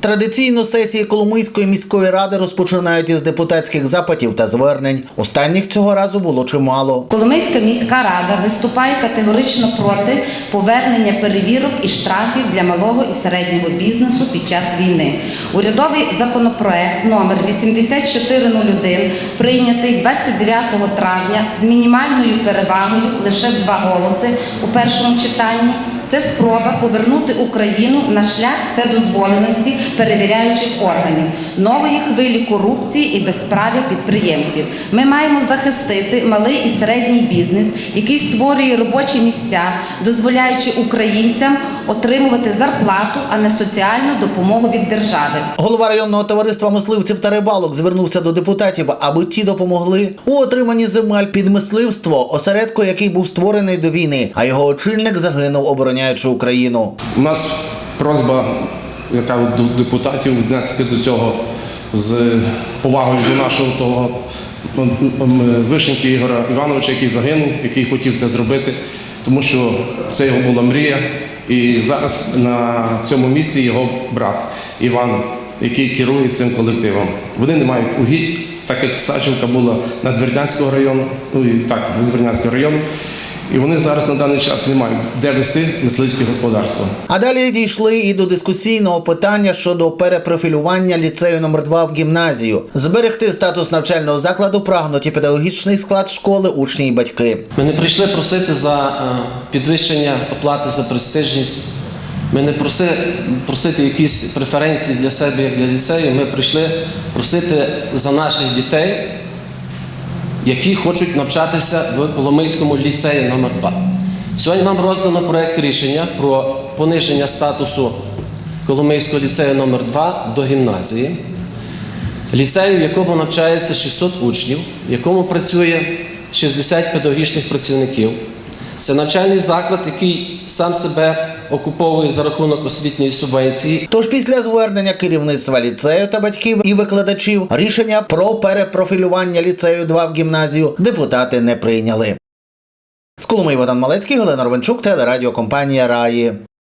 Традиційно сесії Коломийської міської ради розпочинають із депутатських запитів та звернень. Останніх цього разу було чимало. Коломийська міська рада виступає категорично проти повернення перевірок і штрафів для малого і середнього бізнесу під час війни. Урядовий законопроект номер 8401 прийнятий 29 травня з мінімальною перевагою лише два голоси у першому читанні. Це спроба повернути Україну на шлях вседозволеності перевіряючих органів, нової хвилі корупції і безправ'я підприємців. Ми маємо захистити малий і середній бізнес, який створює робочі місця, дозволяючи українцям отримувати зарплату, а не соціальну допомогу від держави. Голова районного товариства мисливців та рибалок звернувся до депутатів, аби ті допомогли у отриманні земель під мисливство, осередку, який був створений до війни, а його очільник загинув, обороняючи Україну. У нас просьба, яка до депутатів віднестися до цього з повагою до нашого того м, Вишеньки Ігора Івановича, який загинув, який хотів це зробити, тому що це його була мрія. І зараз на цьому місці його брат Іван, який керує цим колективом. Вони не мають угідь, так як Сачівка була Надвірнянського району, ну і так, Надвірнянського району. І вони зараз на даний час не мають де вести мисливське господарство. А далі дійшли і до дискусійного питання щодо перепрофілювання ліцею номер 2 в гімназію. Зберегти статус навчального закладу прагнуть і педагогічний склад школи, учні і батьки. Ми не прийшли просити за е, підвищення оплати за престижність. Ми не проси, просити якісь преференції для себе, як для ліцею. Ми прийшли просити за наших дітей, які хочуть навчатися в Коломийському ліцеї номер 2 Сьогодні нам роздано проєкт рішення про пониження статусу Коломийського ліцею номер 2 до гімназії. Ліцею, в якому навчається 600 учнів, в якому працює 60 педагогічних працівників. Це навчальний заклад, який сам себе окуповує за рахунок освітньої субвенції. Тож після звернення керівництва ліцею та батьків і викладачів рішення про перепрофілювання ліцею 2 в гімназію депутати не прийняли. З Коломиї Богдан Малецький, Галина Ровенчук, телерадіокомпанія Раї.